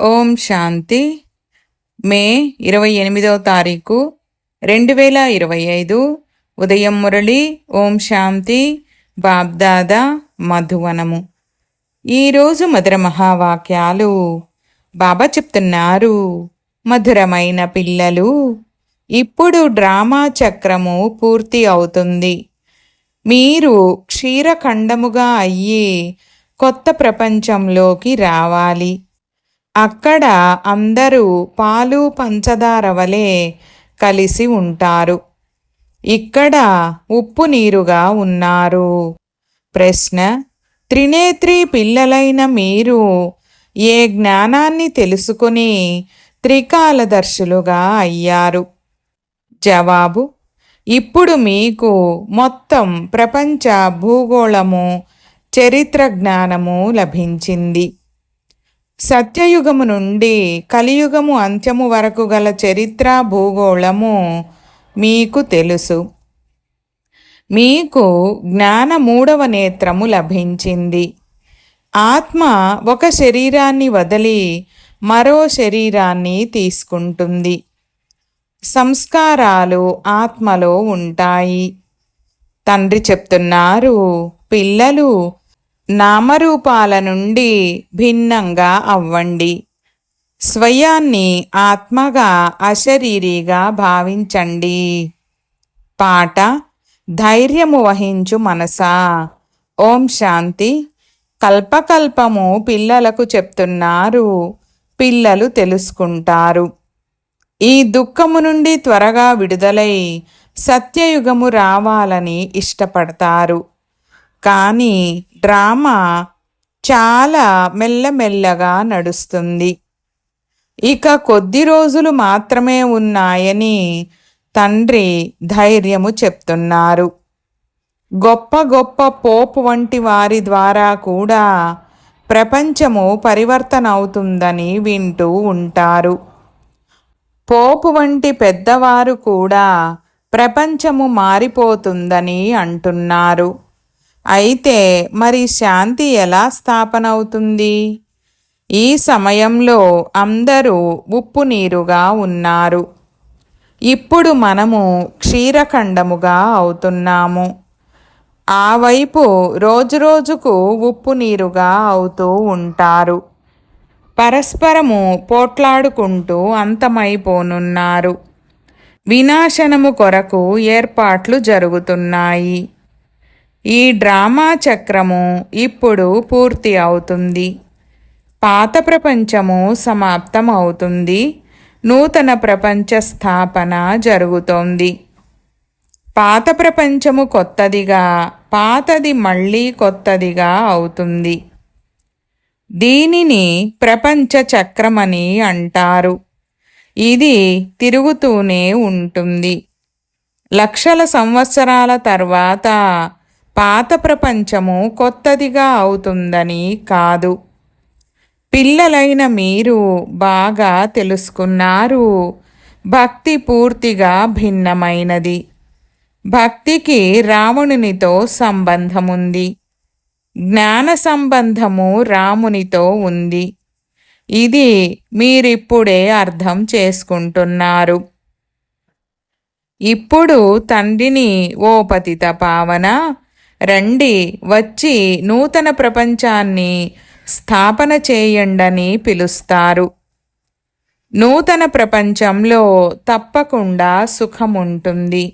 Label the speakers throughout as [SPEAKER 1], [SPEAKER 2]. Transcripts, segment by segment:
[SPEAKER 1] ఓం శాంతి. మే ఇరవై ఎనిమిదవ తారీఖు రెండు వేల ఇరవై ఐదు. ఉదయం మురళి ఓం శాంతి బాబ్దాదా మధువనము. ఈరోజు మధుర మహావాక్యాలు. బాబా చెప్తున్నారు మధురమైన పిల్లలు ఇప్పుడు డ్రామా చక్రము పూర్తి అవుతుంది. మీరు క్షీరఖండముగా అయ్యి కొత్త ప్రపంచంలోకి రావాలి. అక్కడ అందరూ పాలు పంచదార వలె కలిసి ఉంటారు. ఇక్కడ ఉప్పు నీరుగా ఉన్నారు. ప్రశ్న త్రినేత్రి పిల్లలైన మీరు ఏ జ్ఞానాన్ని తెలుసుకుని త్రికాలదర్శులుగా అయ్యారు? జవాబు ఇప్పుడు మీకు మొత్తం ప్రపంచ భూగోళము చరిత్ర జ్ఞానము లభించింది. సత్యయుగము నుండి కలియుగము అంత్యము వరకు గల చరిత్ర భూగోళము మీకు తెలుసు. మీకు జ్ఞాన మూడవ నేత్రము లభించింది. ఆత్మ ఒక శరీరాన్ని వదిలి మరో శరీరాన్ని తీసుకుంటుంది. సంస్కారాలు ఆత్మలో ఉంటాయి. తండ్రి చెప్తున్నారు పిల్లలు నామరూపాల నుండి భిన్నంగా అవ్వండి. స్వయాన్ని ఆత్మగా అశరీరిగా భావించండి. పాట ధైర్యము వహించు మనసా. ఓం శాంతి. కల్పకల్పము పిల్లలకు చెప్తున్నారు పిల్లలు తెలుసుకుంటారు. ఈ దుఃఖము నుండి త్వరగా విడుదలై సత్యయుగము రావాలని ఇష్టపడతారు. కానీ డ్రామా చాలా మెల్లమెల్లగా నడుస్తుంది. ఇక కొద్ది రోజులు మాత్రమే ఉన్నాయని తండ్రి ధైర్యము చెప్తున్నారు. గొప్ప గొప్ప పోపు వంటి వారి ద్వారా కూడా ప్రపంచము పరివర్తన అవుతుందని వింటూ ఉంటారు. పోపు వంటి పెద్దవారు కూడా ప్రపంచము మారిపోతుందని అంటున్నారు. అయితే మరి శాంతి ఎలా స్థాపన అవుతుంది ఈ సమయంలో అందరూ ఉప్పు నీరుగా ఉన్నారు. ఇప్పుడు మనము క్షీరఖండముగా అవుతున్నాము. ఆ వైపు రోజురోజుకు ఉప్పు నీరుగా అవుతూ ఉంటారు. పరస్పరము పోట్లాడుకుంటూ అంతమైపోనున్నారు. వినాశనము కొరకు ఏర్పాట్లు జరుగుతున్నాయి. ఈ డ్రామా చక్రము ఇప్పుడు పూర్తి అవుతుంది. పాత ప్రపంచము సమాప్తం అవుతుంది నూతన ప్రపంచ స్థాపన జరుగుతోంది. పాత ప్రపంచము కొత్తదిగా పాతది మళ్ళీ కొత్తదిగా అవుతుంది. దీనిని ప్రపంచ చక్రమని అంటారు. ఇది తిరుగుతూనే ఉంటుంది. లక్షల సంవత్సరాల తర్వాత పాత ప్రపంచము కొత్తదిగా అవుతుందని కాదు. పిల్లలైన మీరు బాగా తెలుసుకున్నారు. భక్తి పూర్తిగా భిన్నమైనది. భక్తికి రావణునితో సంబంధముంది. జ్ఞాన సంబంధము రామునితో ఉంది. ఇది మీరిప్పుడే అర్థం చేసుకుంటున్నారు. ఇప్పుడు తండ్రిని ఓ పతిత పావన రండి వచ్చి నూతన ప్రపంచాన్ని స్థాపన చేయండని పిలుస్తారు. నూతన ప్రపంచంలో తప్పకుండా సుఖముంటుంది.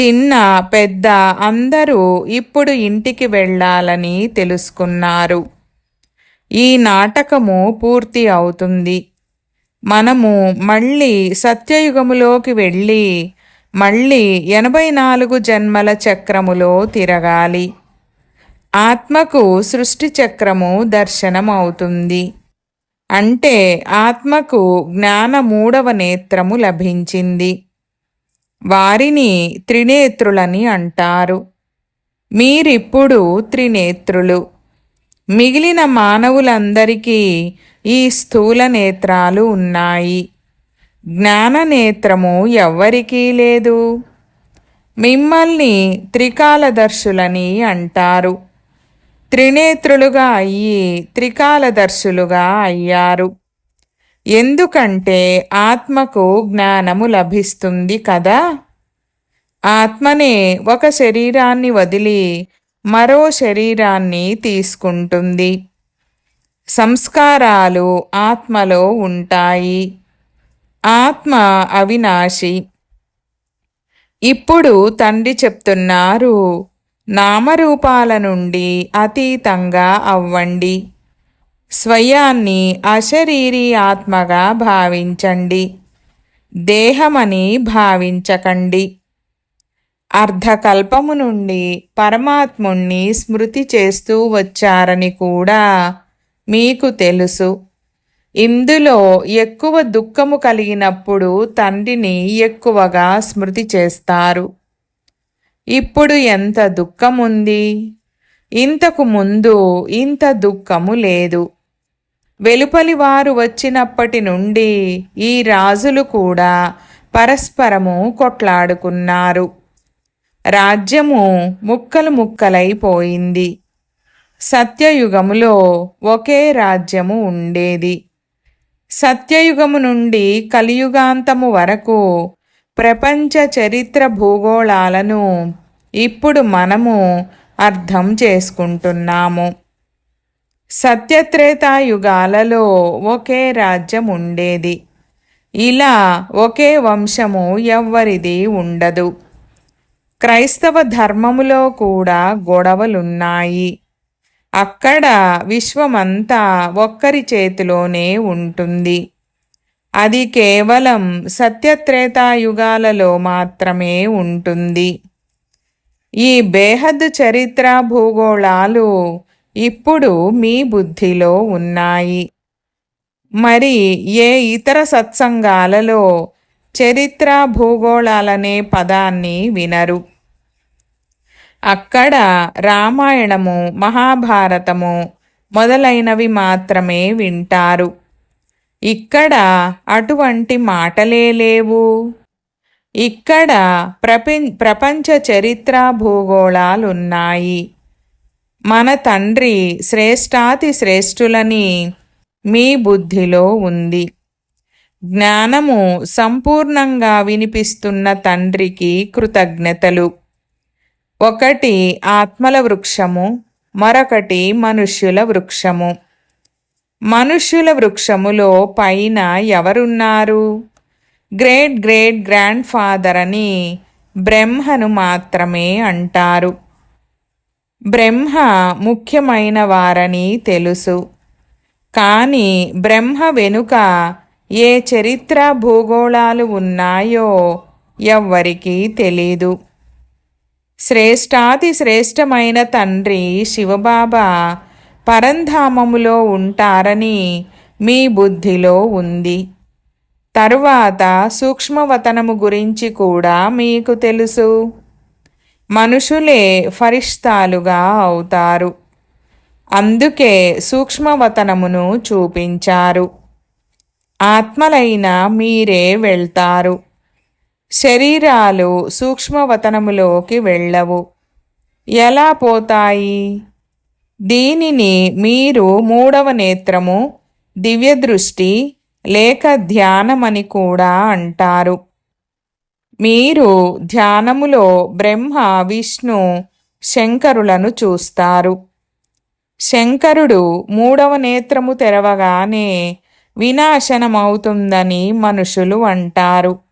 [SPEAKER 1] చిన్న పెద్ద అందరూ ఇప్పుడు ఇంటికి వెళ్ళాలని తెలుసుకున్నారు. ఈ నాటకము పూర్తి అవుతుంది. మనము మళ్ళీ సత్యయుగములోకి వెళ్ళి మళ్ళీ ఎనభై నాలుగు జన్మల చక్రములో తిరగాలి. ఆత్మకు సృష్టి చక్రము దర్శనం అవుతుంది అంటే ఆత్మకు జ్ఞాన మూడవ నేత్రము లభించింది. వారిని త్రినేత్రులని అంటారు. మీరిప్పుడు త్రినేత్రులు. మిగిలిన మానవులందరికీ ఈ స్థూల నేత్రాలు ఉన్నాయి. జ్ఞాననేత్రము ఎవ్వరికీ లేదు. మిమ్మల్ని త్రికాలదర్శులని అంటారు. త్రినేత్రులుగా అయ్యి త్రికాలదర్శులుగా అయ్యారు. ఎందుకంటే ఆత్మకు జ్ఞానము లభిస్తుంది కదా? ఆత్మనే ఒక శరీరాన్ని వదిలి మరో శరీరాన్ని తీసుకుంటుంది. సంస్కారాలు ఆత్మలో ఉంటాయి. ఆత్మ అవినాశి. ఇప్పుడు తండ్రి చెప్తున్నారు నామరూపాల నుండి అతీతంగా అవ్వండి. స్వయాన్ని అశరీరీ ఆత్మగా భావించండి. దేహమని భావించకండి. అర్ధకల్పము నుండి పరమాత్ముణ్ణి స్మృతి చేస్తూ వచ్చారని కూడా మీకు తెలుసు. ఇందులో ఎక్కువ దుఃఖము కలిగినప్పుడు తండ్రిని ఎక్కువగా స్మృతి చేస్తారు. ఇప్పుడు ఎంత దుఃఖముంది? ఇంతకు ముందు ఇంత దుఃఖము లేదు. వెలుపలి వారు వచ్చినప్పటి నుండి ఈ రాజులు కూడా పరస్పరము కొట్లాడుకున్నారు. రాజ్యము ముక్కలు ముక్కలైపోయింది. సత్యయుగములో ఒకే రాజ్యము ఉండేది. సత్యయుగము నుండి కలియుగాంతము వరకు ప్రపంచ చరిత్ర భూగోళాలను ఇప్పుడు మనము అర్థం చేసుకుంటున్నాము. సత్యత్రేతాయుగాలలో ఒకే రాజ్యం ఉండేది. ఇలా ఒకే వంశము ఎవ్వరిది ఉండదు. క్రైస్తవ ధర్మములో కూడా గొడవలున్నాయి. అక్కడ విశ్వమంతా ఒక్కరి చేతిలోనే ఉంటుంది. అది కేవలం సత్యత్రేతాయుగాలలో మాత్రమే ఉంటుంది. ఈ బేహద్ చరిత్ర భూగోళాలు ఇప్పుడు మీ బుద్ధిలో ఉన్నాయి. మరి ఏ ఇతర సత్సంగాలలో చరిత్ర భూగోళాలనే పదాన్ని వినరు. అక్కడ రామాయణము మహాభారతము మొదలైనవి మాత్రమే వింటారు. ఇక్కడ అటువంటి మాటలే లేవు. ఇక్కడ ప్రపం ప్రపంచ చరిత్ర భూగోళాలున్నాయి. మన తండ్రి శ్రేష్టాతి శ్రేష్ఠులని మీ బుద్ధిలో ఉంది. జ్ఞానము సంపూర్ణంగా వినిపిస్తున్న తండ్రికి కృతజ్ఞతలు. ఒకటి ఆత్మల వృక్షము మరొకటి మనుష్యుల వృక్షము. మనుష్యుల వృక్షములో పైన ఎవరున్నారు? గ్రేట్ గ్రేట్ గ్రాండ్ ఫాదర్ అని బ్రహ్మను మాత్రమే అంటారు. బ్రహ్మ ముఖ్యమైన వారని తెలుసు. కానీ బ్రహ్మ వెనుక ఏ చరిత్ర భూగోళాలు ఉన్నాయో ఎవ్వరికీ తెలీదు. శ్రేష్టాతి శ్రేష్టమైన తండ్రి శివబాబా పరంధామములో ఉంటారని మీ బుద్ధిలో ఉంది. తరువాత సూక్ష్మవతనము గురించి కూడా మీకు తెలుసు. మనుషులే ఫరిష్తాలుగా అవుతారు. అందుకే సూక్ష్మవతనమును చూపించారు. ఆత్మలైన మీరే వెళ్తారు. శరీరాలు సూక్ష్మవతనములోకి వెళ్ళవు. ఎలా పోతాయి? దీనిని మీరు మూడవ నేత్రము దివ్యదృష్టి లేక ధ్యానమని కూడా అంటారు. మీరు ధ్యానములో బ్రహ్మ విష్ణు శంకరులను చూస్తారు. శంకరుడు మూడవ నేత్రము తెరవగానే వినాశనమవుతుందని మనుషులు అంటారు.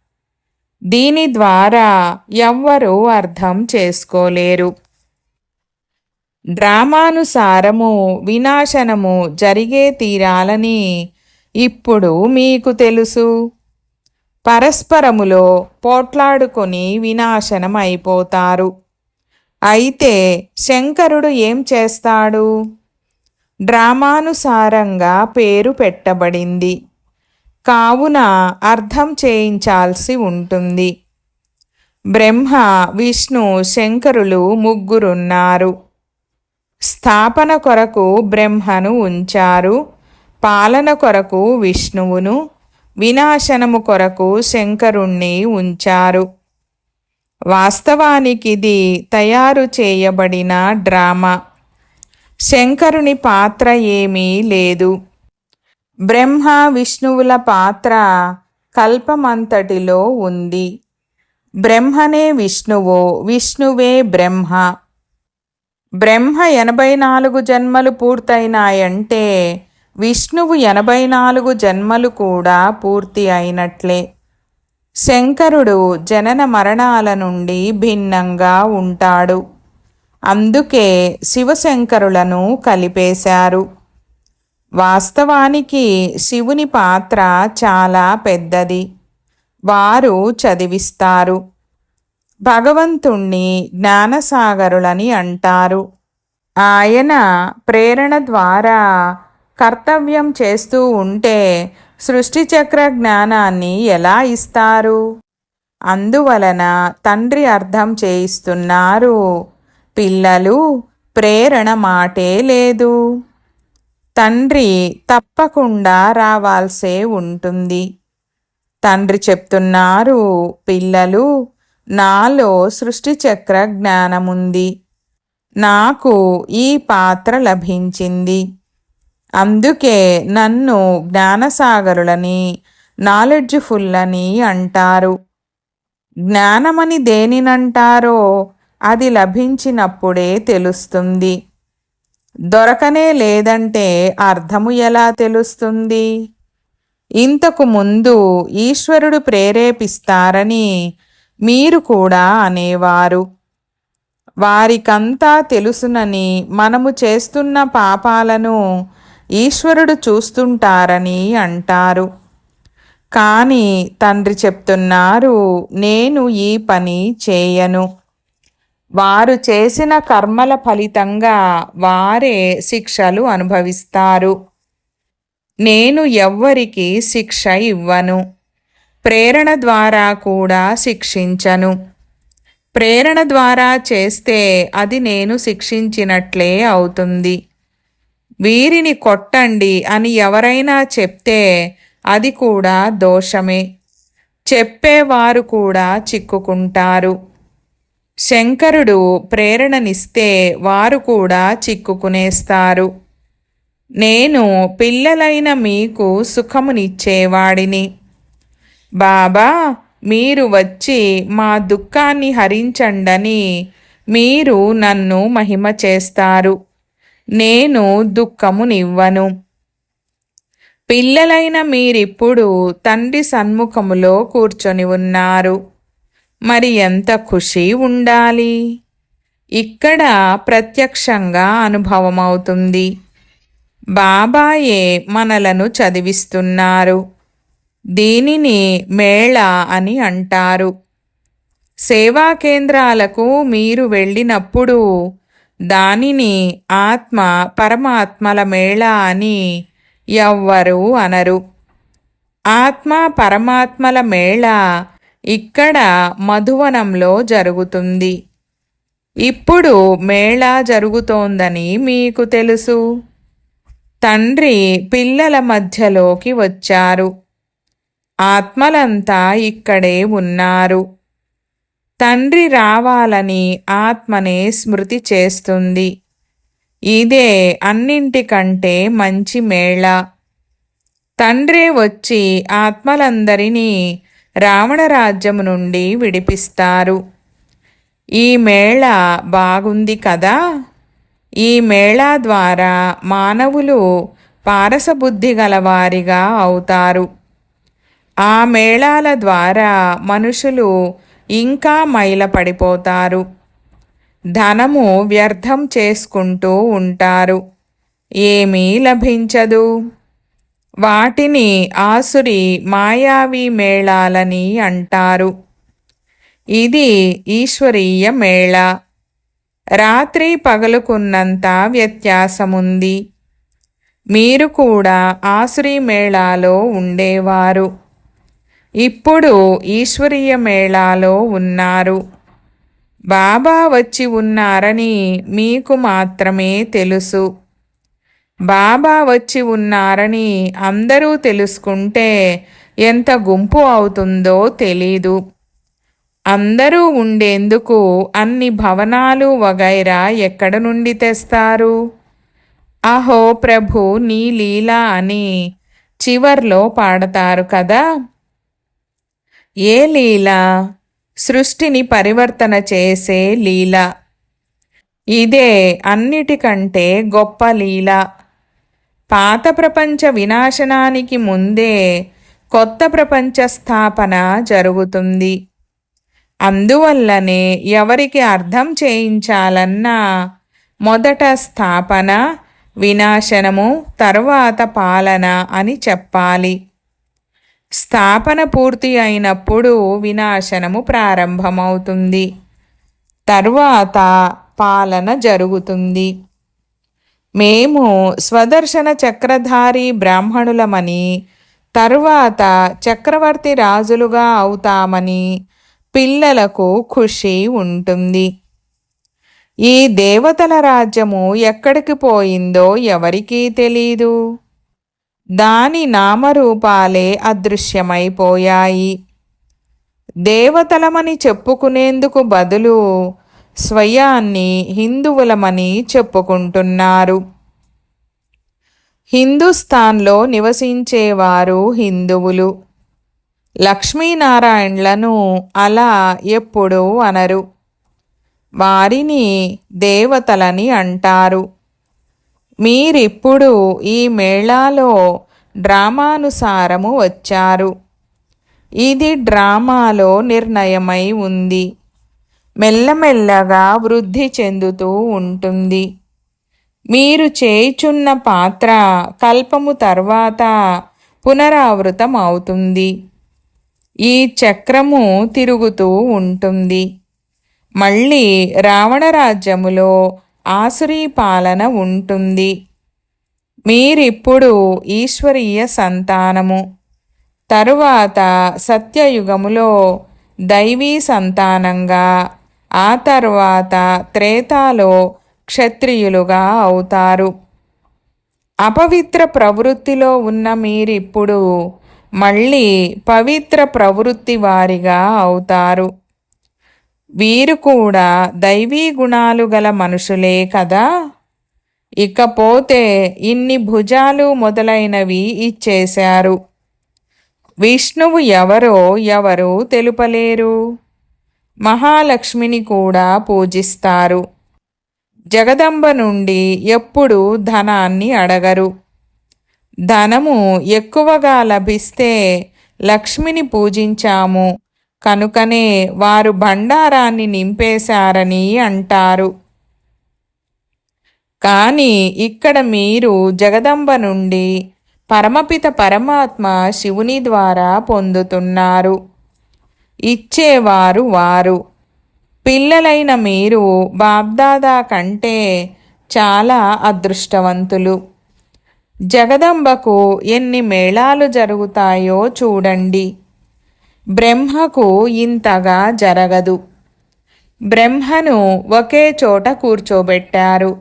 [SPEAKER 1] దీని ద్వారా ఎవ్వరూ అర్థం చేసుకోలేరు. డ్రామానుసారము వినాశనము జరిగే తీరాలని ఇప్పుడు మీకు తెలుసు. పరస్పరములో పోట్లాడుకొని వినాశనం అయిపోతారు అయితే శంకరుడు ఏం చేస్తాడు? డ్రామానుసారంగా పేరు పెట్టబడింది. కావున అర్థం చేయించాల్సి ఉంటుంది. బ్రహ్మ విష్ణు శంకరులు ముగ్గురున్నారు. స్థాపన కొరకు బ్రహ్మను ఉంచారు. పాలన కొరకు విష్ణువును. వినాశనము కొరకు శంకరుణ్ణి ఉంచారు. వాస్తవానికిది తయారు చేయబడిన డ్రామా. శంకరుని పాత్ర ఏమీ లేదు. బ్రహ్మ విష్ణువుల పాత్ర కల్పమంతటిలో ఉంది. బ్రహ్మనే విష్ణువు విష్ణువే బ్రహ్మ. బ్రహ్మ ఎనభై నాలుగు జన్మలు పూర్తయినాయంటే విష్ణువు ఎనభై నాలుగు జన్మలు కూడా పూర్తి అయినట్లే. శంకరుడు జనన మరణాల నుండి భిన్నంగా ఉంటాడు. అందుకే శివశంకరులను కలిపేశారు. వాస్తవానికి శివుని పాత్ర చాలా పెద్దది. వారు చదివిస్తారు. భగవంతుణ్ణి జ్ఞానసాగరులని అంటారు. ఆయన ప్రేరణ ద్వారా కర్తవ్యం చేస్తూ ఉంటే సృష్టిచక్ర జ్ఞానాన్ని ఎలా ఇస్తారు? అందువలన తండ్రి అర్థం చేయిస్తున్నారు పిల్లలు ప్రేరణ మాటే లేదు. తండ్రి తప్పకుండా రావాల్సే ఉంటుంది. తండ్రి చెప్తున్నారు పిల్లలు నాలో సృష్టి చక్ర జ్ఞానముంది. నాకు ఈ పాత్ర లభించింది. అందుకే నన్ను జ్ఞానసాగరులని నాలెడ్జ్ఫుల్ అని అంటారు. జ్ఞానమని దేనినంటారో అది లభించినప్పుడే తెలుస్తుంది. దొరకనే లేదంటే అర్థము ఎలా తెలుస్తుంది? ఇంతకు ముందు ఈశ్వరుడు ప్రేరేపిస్తారని మీరు కూడా అనేవారు. వారికంతా తెలుసునని మనము చేస్తున్న పాపాలను ఈశ్వరుడు చూస్తుంటారని అంటారు. కానీ తండ్రి చెప్తున్నారు నేను ఈ పని చేయను. వారు చేసిన కర్మల ఫలితంగా వారే శిక్షలు అనుభవిస్తారు. నేను ఎవ్వరికి శిక్ష ఇవ్వను. ప్రేరణ ద్వారా కూడా శిక్షించను. ప్రేరణ ద్వారా చేస్తే అది నేను శిక్షించినట్లే అవుతుంది. వీరిని కొట్టండి అని ఎవరైనా చెప్తే అది కూడా దోషమే. చెప్పేవారు కూడా చిక్కుకుంటారు. శంకరుడు ప్రేరణనిస్తే వారు కూడా చిక్కుకునేస్తారు. నేను పిల్లలైన మీకు సుఖమునిచ్చేవాడిని. బాబా మీరు వచ్చి మా దుఃఖాన్ని హరించండని మీరు నన్ను మహిమ చేస్తారు. నేను దుఃఖమునివ్వను. పిల్లలైన మీరిప్పుడు తండ్రి సన్ముఖములో కూర్చొని ఉన్నారు. మరి ఎంత ఖుషి ఉండాలి? ఇక్కడ ప్రత్యక్షంగా అనుభవమవుతుంది. బాబాయే మనలను చదివిస్తున్నారు. దీనిని మేళ అని అంటారు. సేవా కేంద్రాలకు మీరు వెళ్ళినప్పుడు దానిని ఆత్మ పరమాత్మల మేళ అని ఎవ్వరూ అనరు. ఆత్మ పరమాత్మల మేళ ఇక్కడ మధువనంలో జరుగుతుంది. ఇప్పుడు మేళా జరుగుతోందని మీకు తెలుసు. తండ్రి పిల్లల మధ్యలోకి వచ్చారు. ఆత్మలంతా ఇక్కడే ఉన్నారు. తండ్రి రావాలని ఆత్మనే స్మృతి చేస్తుంది. ఇదే అన్నింటికంటే మంచి మేళ. తండ్రే వచ్చి ఆత్మలందరినీ రావణరాజ్యము నుండి విడిపిస్తారు. ఈ మేళ బాగుంది కదా? ఈ మేళా ద్వారా మానవులు పారసబుద్ధి గలవారిగా అవుతారు. ఆ మేళాల ద్వారా మనుషులు ఇంకా మైలపడిపోతారు. ధనము వ్యర్థం చేసుకుంటూ ఉంటారు. ఏమీ లభించదు. వాటిని ఆసురి మాయావి మేళాలని అంటారు. ఇది ఈశ్వరీయ మేళ. రాత్రి పగలుకున్నంత వ్యత్యాసముంది. మీరు కూడా ఆసురి మేళాలో ఉండేవారు. ఇప్పుడు ఈశ్వరీయ మేళాలో ఉన్నారు. బాబా వచ్చి ఉన్నారని మీకు మాత్రమే తెలుసు. బాబా వచ్చి ఉన్నారని అందరూ తెలుసుకుంటే ఎంత గుంపు అవుతుందో తెలీదు. అందరూ ఉండేందుకు అన్ని భవనాలు వగైరా ఎక్కడ నుండి తెస్తారు? అహో ప్రభు నీ లీలా అని చివర్లో పాడతారు కదా? ఏ లీల? సృష్టిని పరివర్తన చేసే లీల. ఇదే అన్నిటికంటే గొప్ప లీల. పాత ప్రపంచ వినాశనానికి ముందే కొత్త ప్రపంచ స్థాపన జరుగుతుంది. అందువల్లనే ఎవరికి అర్థం చేయించాలన్నా మొదట స్థాపన వినాశనము తర్వాత పాలన అని చెప్పాలి. స్థాపన పూర్తి అయినప్పుడు వినాశనము ప్రారంభమవుతుంది. తర్వాత పాలన జరుగుతుంది. మేము స్వదర్శన చక్రధారి బ్రాహ్మణులమని తరువాత చక్రవర్తి రాజులుగా అవుతామని పిల్లలకు ఖుషి ఉంటుంది. ఈ దేవతల రాజ్యము ఎక్కడికి పోయిందో ఎవరికీ తెలీదు. దాని నామరూపాలే అదృశ్యమైపోయాయి. దేవతలమని చెప్పుకునేందుకు బదులు స్వయాన్ని హిందువులమని చెప్పుకుంటున్నారు. హిందుస్థాన్లో నివసించేవారు హిందువులు. లక్ష్మీనారాయణలను అలా ఎప్పుడూ అనరు. వారిని దేవతలని అంటారు. మీరిప్పుడు ఈ మేళాలో డ్రామానుసారము వచ్చారు. ఇది డ్రామాలో నిర్ణయమై ఉంది. మెల్లమెల్లగా వృద్ధి చెందుతూ ఉంటుంది. మీరు చేయుచున్న పాత్ర కల్పము తర్వాత పునరావృతం అవుతుంది. ఈ చక్రము తిరుగుతూ ఉంటుంది. మళ్ళీ రావణరాజ్యములో ఆసురీ పాలన ఉంటుంది. మీరిప్పుడు ఈశ్వరీయ సంతానము. తరువాత సత్యయుగములో దైవీ సంతానంగా ఆ తర్వాత త్రేతాలో క్షత్రియులుగా అవుతారు. అపవిత్ర ప్రవృత్తిలో ఉన్న మీరిప్పుడు మళ్ళీ పవిత్ర ప్రవృత్తి వారిగా అవుతారు. వీరు కూడా దైవీ గుణాలు గల మనుషులే కదా? ఇకపోతే ఇన్ని భుజాలు మొదలైనవి ఇచ్చేశారు. విష్ణువు ఎవరో ఎవరు తెలుపలేరు. మహాలక్ష్మిని కూడా పూజిస్తారు. జగదంబ నుండి ఎప్పుడూ ధనాన్ని అడగరు. ధనము ఎక్కువగా లభిస్తే లక్ష్మిని పూజించాము. కనుకనే వారు భండారాన్ని నింపేశారని అంటారు. కానీ ఇక్కడ మీరు జగదంబ నుండి పరమపిత పరమాత్మ శివుని ద్వారా పొందుతున్నారు. ఇచ్చేవారు వారు. పిల్లలైన మీరు బాబ్దాదా కంటే చాలా అదృష్టవంతులు. జగదంబకు ఎన్ని మేళాలు జరుగుతాయో చూడండి. బ్రహ్మకు ఇంతగా జరగదు. బ్రహ్మను ఒకే చోట కూర్చోబెట్టారు.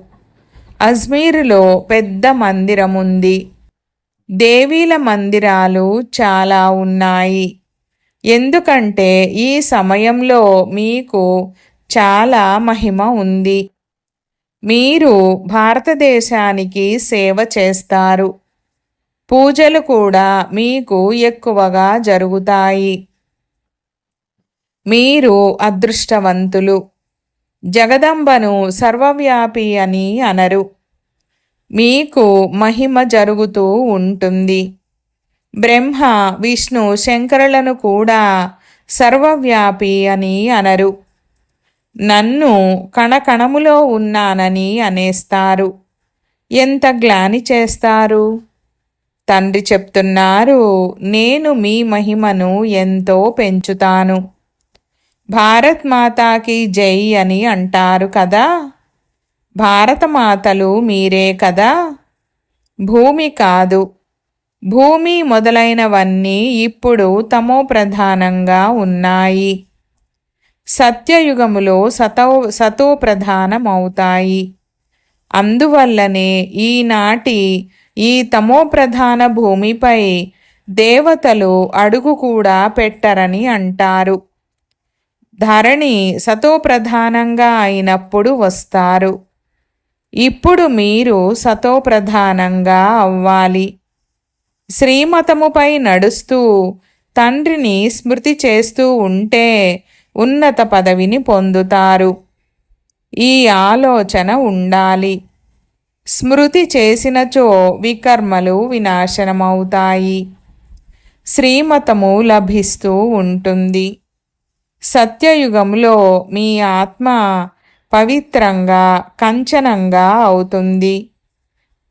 [SPEAKER 1] అజ్మీరులో పెద్ద మందిరముంది. దేవీల మందిరాలు చాలా ఉన్నాయి. ఎందుకంటే ఈ సమయంలో మీకు చాలా మహిమ ఉంది. మీరు భారతదేశానికి సేవ చేస్తారు. పూజలు కూడా మీకు ఎక్కువగా జరుగుతాయి. మీరు అదృష్టవంతులు. జగదంబను సర్వవ్యాపి అని అనరు. మీకు మహిమ జరుగుతూ ఉంటుంది. బ్రహ్మ విష్ణు శంకరులను కూడా సర్వవ్యాపి అని అనరు. నన్ను కణకణములో ఉన్నానని అనేస్తారు. ఎంత గ్లాని చేస్తారు? తండ్రి చెప్తున్నారు నేను మీ మహిమను ఎంతో పెంచుతాను. భారత్ మాతాకి జై అని అంటారు కదా? భారతమాతలు మీరే కదా? భూమి కాదు. భూమి మొదలైనవన్నీ ఇప్పుడు తమో ప్రధానంగా ఉన్నాయి. సత్యయుగములో సతో సతో ప్రధానమవుతాయి అందువల్లనే ఈనాటి ఈ తమో ప్రధాన భూమిపై దేవతలు అడుగు కూడా పెట్టరని అంటారు. ధరణి సతో ప్రధానంగా అయినప్పుడు వస్తారు. ఇప్పుడు మీరు సతో ప్రధానంగా అవ్వాలి. శ్రీమతముపై నడుస్తూ తండ్రిని స్మృతి చేస్తూ ఉంటే ఉన్నత పదవిని పొందుతారు. ఈ ఆలోచన ఉండాలి. స్మృతి చేసినచో వికర్మలు వినాశనమవుతాయి. శ్రీమతము లభిస్తూ ఉంటుంది. సత్యయుగంలో మీ ఆత్మ పవిత్రంగా కంచనంగా అవుతుంది.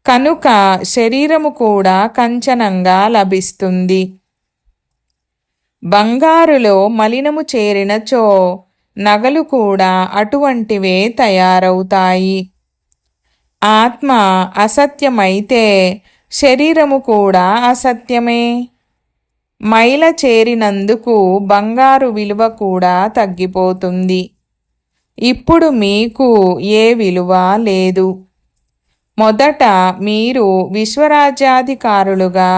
[SPEAKER 1] కనుక శరీరము కూడా కంచనంగా లభిస్తుంది. బంగారులో మలినము చేరినచో నగలు కూడా అటువంటివే తయారవుతాయి. ఆత్మ అసత్యమైతే శరీరము కూడా అసత్యమే. మైల చేరినందుకు బంగారు విలువ కూడా తగ్గిపోతుంది. ఇప్పుడు మీకు ఏ విలువ లేదు. మొదట మీరు విశ్వరాజ్యాధికారులుగా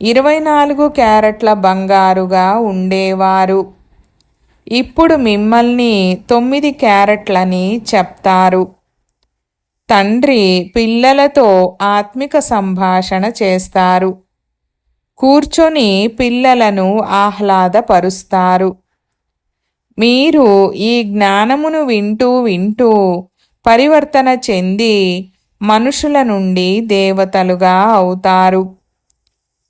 [SPEAKER 1] ఇరవై నాలుగు క్యారెట్ల బంగారుగా ఉండేవారు. ఇప్పుడు మిమ్మల్ని తొమ్మిది క్యారెట్లని చెప్తారు. తండ్రి పిల్లలతో ఆత్మిక సంభాషణ చేస్తారు. కూర్చొని పిల్లలను ఆహ్లాదపరుస్తారు. మీరు ఈ జ్ఞానమును వింటూ వింటూ పరివర్తన చెంది మనుషుల నుండి దేవతలుగా అవుతారు.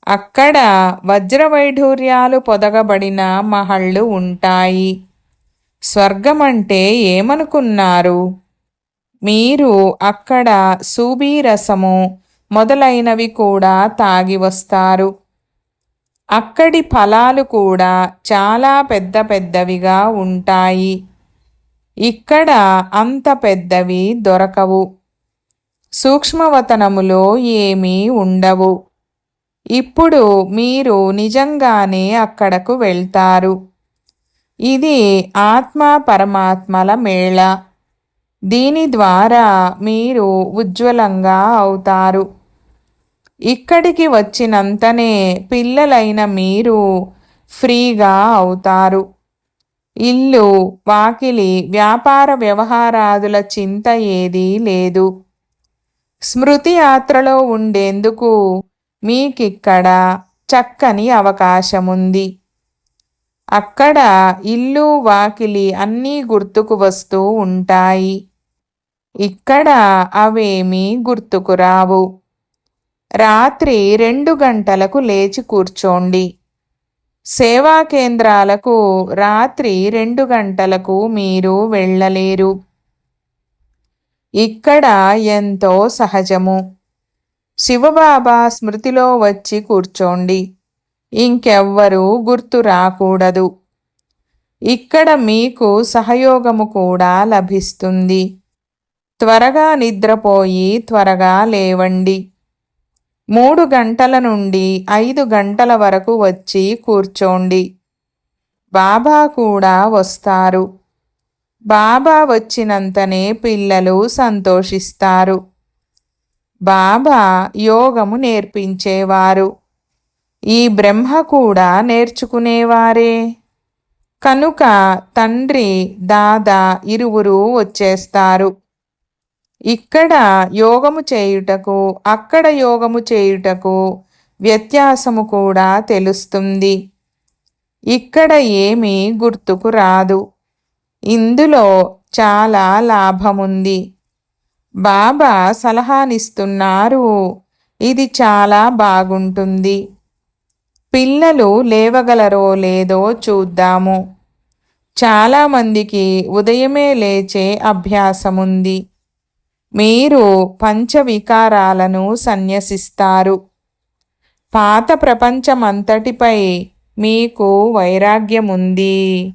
[SPEAKER 1] అక్కడ వజ్రవైఢూర్యాలు పొదగబడిన మహళ్ళు ఉంటాయి. స్వర్గమంటే ఏమనుకున్నారు? మీరు అక్కడ సూబీరసము మొదలైనవి కూడా తాగి వస్తారు. అక్కడి ఫలాలు కూడా చాలా పెద్ద పెద్దవిగా ఉంటాయి. ఇక్కడ అంత పెద్దవి దొరకవు. సూక్ష్మవతనములో ఏమీ ఉండవు. ఇప్పుడు మీరు నిజంగానే అక్కడకు వెళ్తారు. ఇది ఆత్మ పరమాత్మల మేళ. దీని ద్వారా మీరు ఉజ్వలంగా అవుతారు. ఇక్కడికి వచ్చినంతనే పిల్లలైన మీరు ఫ్రీగా అవుతారు. ఇల్లు వాకిలి వ్యాపార వ్యవహారాదుల చింత ఏదీ లేదు. స్మృతి యాత్రలో ఉండేందుకు మీకిక్కడ చక్కని అవకాశముంది. అక్కడ ఇల్లు వాకిలి అన్నీ గుర్తుకు వస్తూ ఉంటాయి. ఇక్కడ అవేమీ గుర్తుకురావు రాత్రి రెండు గంటలకు లేచి కూర్చోండి. సేవా కేంద్రాలకు రాత్రి రెండు గంటలకు మీరు వెళ్ళలేరు. ఇక్కడ ఎంతో సహజము. శివబాబా స్మృతిలో వచ్చి కూర్చోండి. ఇంకెవ్వరూ గుర్తు రాకూడదు. ఇక్కడ మీకు సహయోగము కూడా లభిస్తుంది. త్వరగా నిద్రపోయి త్వరగా లేవండి. మూడు గంటల నుండి ఐదు గంటల వరకు వచ్చి కూర్చోండి. బాబా కూడా వస్తారు. బాబా వచ్చినంతనే పిల్లలు సంతోషిస్తారు. బాబా యోగము నేర్పించేవారు. ఈ బ్రహ్మ కూడా నేర్చుకునేవారే. కనుక తండ్రి దాదా ఇరువురు వచ్చేస్తారు. ఇక్కడ యోగము చేయుటకు అక్కడ యోగము చేయుటకు వ్యత్యాసము కూడా తెలుస్తుంది. ఇక్కడ ఏమీ గుర్తుకు రాదు. ఇందులో చాలా లాభముంది. బాబా సలహానిస్తున్నారు. ఇది చాలా బాగుంటుంది. పిల్లలు లేవగలరో లేదో చూద్దాము. చాలామందికి ఉదయమే లేచే అభ్యాసముంది. మీరు పంచవికారాలను సన్యసిస్తారు. పాత ప్రపంచమంతటిపై మీకు వైరాగ్యముంది.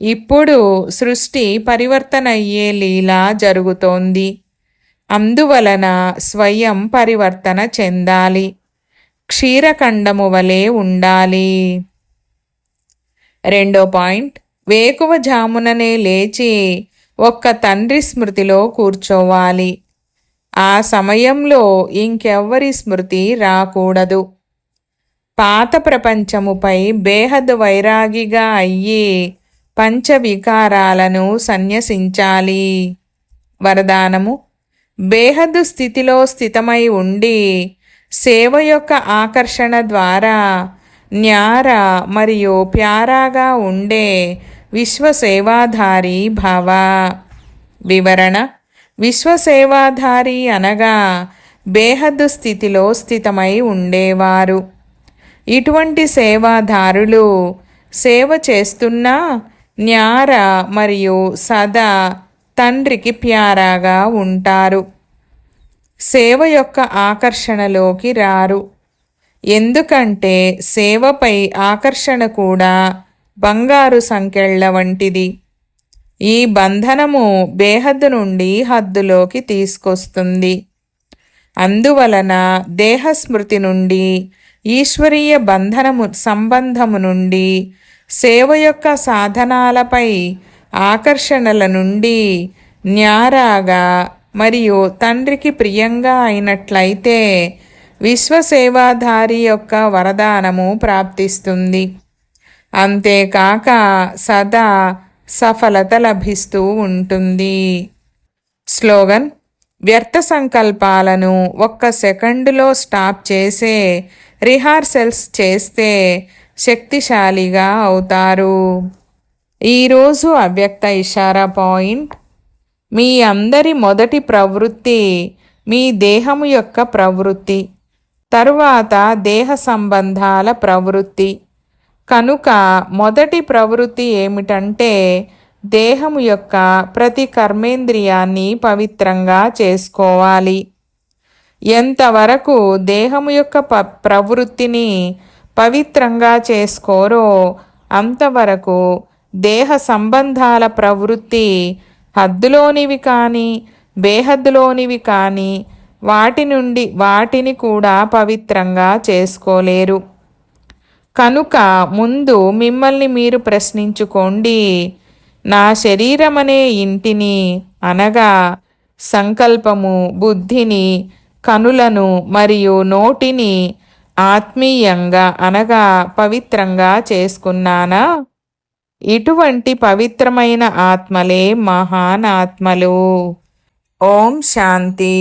[SPEAKER 1] ఇప్పుడు సృష్టి పరివర్తన అయ్యే లీల జరుగుతోంది. అందువలన స్వయం పరివర్తన చెందాలి. క్షీరఖండము వలె ఉండాలి. రెండో పాయింట్. వేకువ జాముననే లేచి ఒక్క తండ్రి స్మృతిలో కూర్చోవాలి. ఆ సమయంలో ఇంకెవ్వరి స్మృతి రాకూడదు. పాత ప్రపంచముపై బేహద్ వైరాగిగా అయ్యి పంచవికారాలను సన్యసించాలి. వరదానము బేహద్దు స్థితిలో స్థితమై ఉండి సేవ యొక్క ఆకర్షణ ద్వారా న్యార మరియు ప్యారాగా ఉండే విశ్వసేవాధారి భావ. వివరణ విశ్వసేవాధారి అనగా బేహద్దు స్థితిలో స్థితమై ఉండేవారు. ఇటువంటి సేవాదారులు సేవ చేస్తున్నా న్యార మరియు సదా తండ్రికి ప్యారాగా ఉంటారు. సేవ యొక్క ఆకర్షణలోకి రారు. ఎందుకంటే సేవపై ఆకర్షణ కూడా బంగారు సంకెళ్ళ వంటిది. ఈ బంధనము బేహద్దు నుండి హద్దులోకి తీసుకొస్తుంది. అందువలన దేహస్మృతి నుండి ఈశ్వరీయ బంధనము సంబంధము నుండి సేవ యొక్క సాధనాలపై ఆకర్షణల నుండి న్యారాగా మరియు తండ్రికి ప్రియంగా అయినట్లయితే విశ్వసేవాధారి యొక్క వరదానము ప్రాప్తిస్తుంది. అంతేకాక సదా సఫలత లభిస్తూ ఉంటుంది. స్లోగన్ వ్యర్థ సంకల్పాలను ఒక్క సెకండులో స్టాప్ చేసే రిహార్సల్స్ చేస్తే శక్తిశాలిగా అవుతారు. ఈరోజు అవ్యక్త ఇషారా పాయింట్. మీ అందరి మొదటి ప్రవృత్తి మీ దేహము యొక్క ప్రవృత్తి. తరువాత దేహ సంబంధాల ప్రవృత్తి. కనుక మొదటి ప్రవృత్తి ఏమిటంటే దేహము యొక్క ప్రతి కర్మేంద్రియాన్ని పవిత్రంగా చేసుకోవాలి. ఎంతవరకు దేహము యొక్క ప ప్రవృత్తిని పవిత్రంగా చేసుకోరో. అంతవరకు దేహ సంబంధాల ప్రవృత్తి హద్దులోనివి కానీ బేహద్దులోనివి కానీ వాటి నుండి వాటిని కూడా పవిత్రంగా చేసుకోలేరు. కనుక ముందు మిమ్మల్ని మీరు ప్రశ్నించుకోండి. నా శరీరమనే ఇంటిని అనగా సంకల్పము బుద్ధిని కనులను మరియు నోటిని ఆత్మీయంగా అనగా పవిత్రంగా చేసుకున్నానా? ఇటువంటి పవిత్రమైన ఆత్మలే మహాన్ ఆత్మలు ఓం శాంతి.